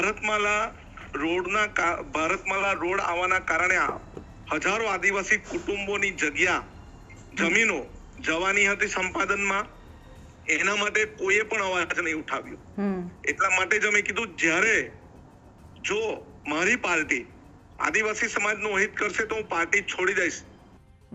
ભારતમાલા રોડના ભારતમાલા રોડ આવવાના કારણે હજારો આદિવાસી કુટુંબોની જગ્યા જમીનો જવાની હતી સંપાદનમાં. એના માટે કોઈએ પણ અવાજ નહીં ઉઠાવ્યો. એટલા માટે જ અમે કીધું જ્યારે જો મારી પાર્ટી આદિવાસી સમાજનું હિત કરશે તો હું પાર્ટી છોડી દઈશ.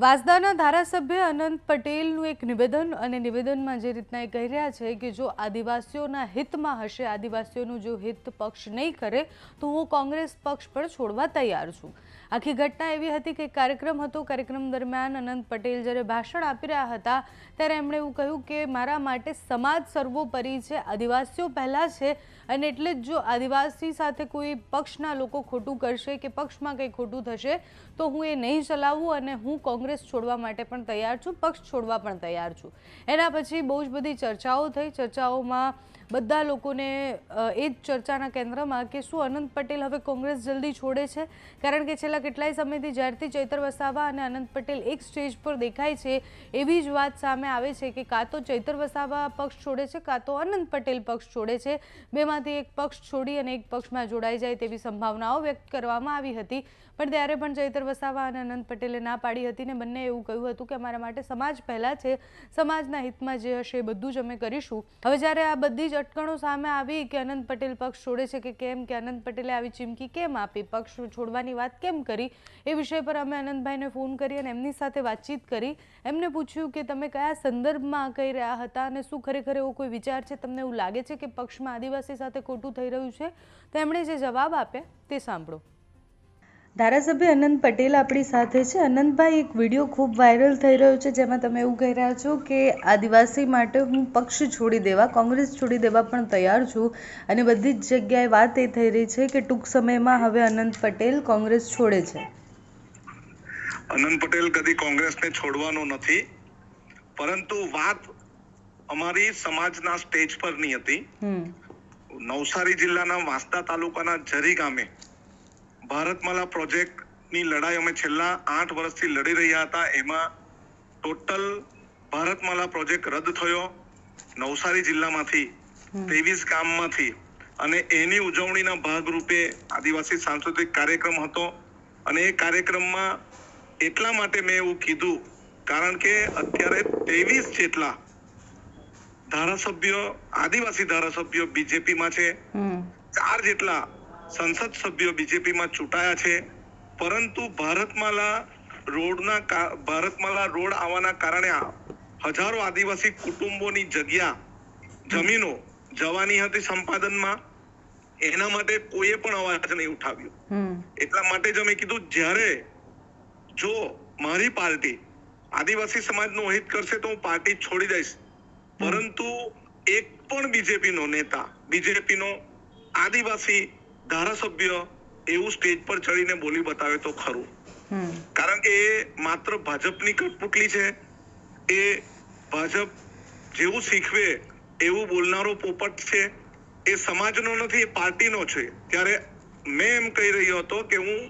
વાંસદાના ધારાસભ્ય અનંત પટેલનું એક નિવેદન અને નિવેદનમાં જે રીતના એ કહી રહ્યા છે કે જો આદિવાસીઓના હિતમાં હશે, આદિવાસીઓનું જો હિત પક્ષ નહીં કરે, તો હું કોંગ્રેસ પક્ષ પણ છોડવા તૈયાર છું. આખી ઘટના એવી હતી કે કાર્યક્રમ હતો. કાર્યક્રમ દરમિયાન અનંત પટેલ જ્યારે ભાષણ આપી રહ્યા હતા, ત્યારે એમણે એવું કહ્યું કે મારા માટે સમાજ સર્વોપરી છે, આદિવાસીઓ પહેલાં છે અને એટલે જ જો આદિવાસી સાથે કોઈ પક્ષના લોકો ખોટું કરશે કે પક્ષમાં કંઈ ખોટું થશે, તો હું એ નહીં ચલાવું અને હું કોંગ્રેસ છોડવા માટે પણ તૈયાર છું, પક્ષ છોડવા પણ તૈયાર છું. એના પછી બહુ જ બધી ચર્ચાઓ થઈ. ચર્ચાઓમાં બધા લોકોને એ જ ચર્ચાના કેન્દ્રમાં કે શું અનંત પટેલ હવે કોંગ્રેસ જલ્દી છોડે છે? કારણ કે છેલ્લા કેટલાય સમયથી જ્યારથી ચૈતર વસાવા અને અનંત પટેલ એક સ્ટેજ પર દેખાય છે, એવી જ વાત સામે આવે છે કે કાં તો ચૈતર વસાવા પક્ષ છોડે છે, કાં તો અનંત પટેલ પક્ષ છોડે છે. બેમાંથી એક પક્ષ છોડી અને એક પક્ષમાં જોડાઈ જાય તેવી સંભાવનાઓ વ્યક્ત કરવામાં આવી હતી. પણ ત્યારે પણ ચૈતર વસાવા અને અનંત પટેલે ના પાડી હતી ને બંને એવું કહ્યું હતું કે અમારા માટે સમાજ પહેલાં છે, સમાજના હિતમાં જે હશે એ બધું જ અમે કરીશું. હવે જ્યારે આ બધી જ અટકણો સામે આવી કે અનંત પટેલ પક્ષ છોડે છે કે કેમ, કે અનંત પટેલે આવી ચીમકી કેમ આપી? પક્ષ છોડવાની વાત કેમ કરી? એ વિષય પર અમે અનંતભાઈને ફોન કરી અને એમની સાથે વાતચીત કરી. એમને પૂછ્યું કે તમે કયા સંદર્ભમાં કહી રહ્યા હતા અને શું ખરેખર એવો કોઈ વિચાર છે તમને એવું લાગે છે કે પક્ષમાં આદિવાસી સાથે ખોટું થઈ રહ્યું છે? તો એમણે જે જવાબ આપ્યા તે સાંભળો. ધારાસભ્ય અનંત પટેલ આપણી સાથે છે. અનંતભાઈ એક વીડિયો ખૂબ વાયરલ થઈ રહ્યો છે જેમાં તમે એવું કહી રહ્યા છો કે આદિવાસી માટે હું પક્ષ છોડી દેવા કોંગ્રેસ છોડી દેવા પણ તૈયાર છું. અને બધી જ જગ્યાએ વાત એ થઈ રહી છે કે ટૂંક સમયમાં હવે અનંત પટેલ કોંગ્રેસ છોડે છે. અનંત પટેલ કદી કોંગ્રેસને છોડવાનો નથી. પરંતુ વાત અમારી સમાજના સ્ટેજ પરની હતી. નવસારી જિલ્લાના વાંસદા તાલુકાના જરી ગામે ભારતમાલા પ્રોજેક્ટની લડાઈ અમે છેલ્લા આઠ વર્ષથી લડી રહ્યા હતા. એમાં ટોટલ ભારતમાલા પ્રોજેક્ટ રદ થયો નવસારી જિલ્લામાંથી ત્રેવીસ ગામમાંથી અને એની ઉજવણીના ભાગરૂપે આદિવાસી સાંસ્કૃતિક કાર્યક્રમ હતો. અને એ કાર્યક્રમમાં એટલા માટે મેં એવું કીધું કારણ કે અત્યારે ત્રેવીસ જેટલા ધારાસભ્યો આદિવાસી ધારાસભ્યો બીજેપીમાં છે. ચાર જેટલા સંસદ સભ્યો બીજેપીમાં ચૂંટાયા છે. પરંતુ ભારતમાલા રોડના ભારતમાલા રોડ આવવાના કારણે હજારો આદિવાસી કુટુંબોની જગ્યા જમીનો જવાની હતી સંપાદનમાં. એના માટે કોઈએ પણ અવાજ નહીં ઉઠાવ્યો. એટલા માટે જ અમે કીધું જ્યારે જો મારી પાર્ટી આદિવાસી સમાજનું હિત કરશે તો હું પાર્ટી છોડી દઈશ. પરંતુ એક પણ બીજેપીનો નેતા બીજેપીનો આદિવાસી ધારાસભ્ય એવું સ્ટેજ પર ચડીને બોલી બતાવે તો ખરું. કારણ કે એ માત્ર ભાજપની કઠપુતલી છે. એ ભાજપ જેવું શીખવે એવું બોલનારો પોપટ છે. એ સમાજનો નથી એ પાર્ટીનો છે. ત્યારે મેં એમ કહી રહ્યો હતો કે હું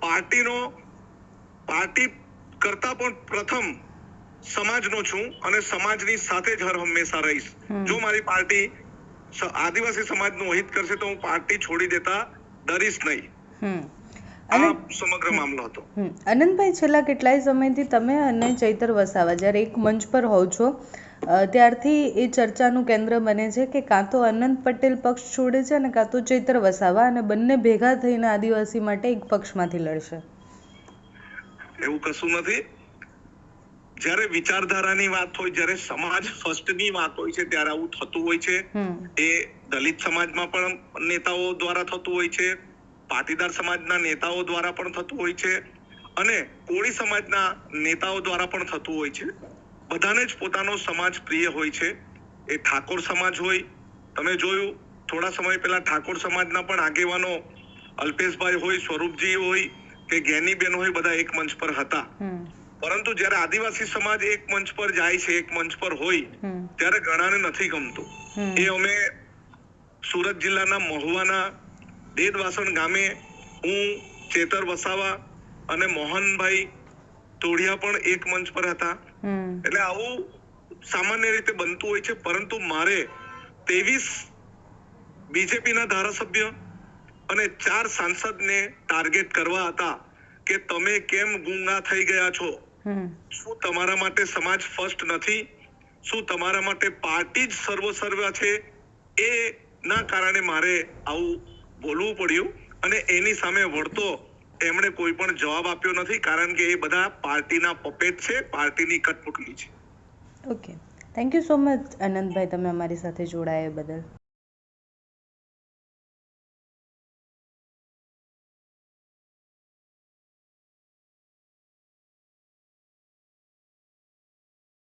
પાર્ટીનો પાર્ટી કરતા પણ પ્રથમ સમાજનો છું અને સમાજની સાથે જ હર હંમેશા રહીશ. જો મારી પાર્ટી આદિવાસી સમાજનું હિત કરશે તો હું પાર્ટી છોડી દેતા ડરીશ નહીં. હમ. સમગ્ર મામલો હતો. હમ. છેલ્લા કેટલાય સમયથી તમે અને ચૈતર વસાવા જ્યારે એક મંચ પર હોવ છો ત્યારથી એ ચર્ચાનું કેન્દ્ર બને છે કે કાં તો અનંત પટેલ પક્ષ છોડે છે અને કાં તો ચૈતર વસાવા અને બંને ભેગા થઈને આદિવાસી માટે એક પક્ષમાંથી લડશે. એવું કશું નથી. જ્યારે વિચારધારાની વાત હોય જ્યારે સમાજ ફર્સ્ટની વાત હોય છે ત્યારે આવું થતું હોય છે. એ દલિત સમાજમાં પણ નેતાઓ દ્વારા થતું હોય છે પાટીદાર સમાજના નેતાઓ દ્વારા પણ થતું હોય છે અને કોળી સમાજના નેતાઓ દ્વારા પણ થતું હોય છે. બધાને જ પોતાનો સમાજ પ્રિય હોય છે. એ ઠાકોર સમાજ હોય. તમે જોયું થોડા સમય પહેલા ઠાકોર સમાજના પણ આગેવાનો અલ્પેશભાઈ હોય સ્વરૂપજી હોય કે જ્ઞાનીબેન હોય બધા એક મંચ પર હતા. પરંતુ જ્યારે આદિવાસી સમાજ એક મંચ પર જાય છે એક મંચ પર હોય ત્યારે ઘણાને નથી ગમતું. એ અમે સુરત જિલ્લાના મહુવાના દેદવાસણ ગામે હું ચેતર વસાવા અને મોહનભાઈ તોડિયા પણ એક મંચ પર હતા. એટલે આવું સામાન્ય રીતે બનતું હોય છે પરંતુ મારે ત્રેવીસ બીજેપીના ધારાસભ્ય અને ચાર સાંસદને ટાર્ગેટ કરવા હતા કે તમે કેમ ગુંગા થઈ ગયા છો? શું તમારા માટે સમાજ ફર્સ્ટ નથી? શું તમારા માટે પાર્ટી જ સર્વસર્વા છે? એ ના કારણે મારે આવું બોલવું પડ્યું અને એની સામે વળતો એમણે કોઈ પણ જવાબ આપ્યો નથી કારણ કે એ બધા પાર્ટીના પપેટ છે પાર્ટીની કટપુટલી છે. Okay thank you so much Anandbhai તમે અમારી સાથે જોડાયા બદલ.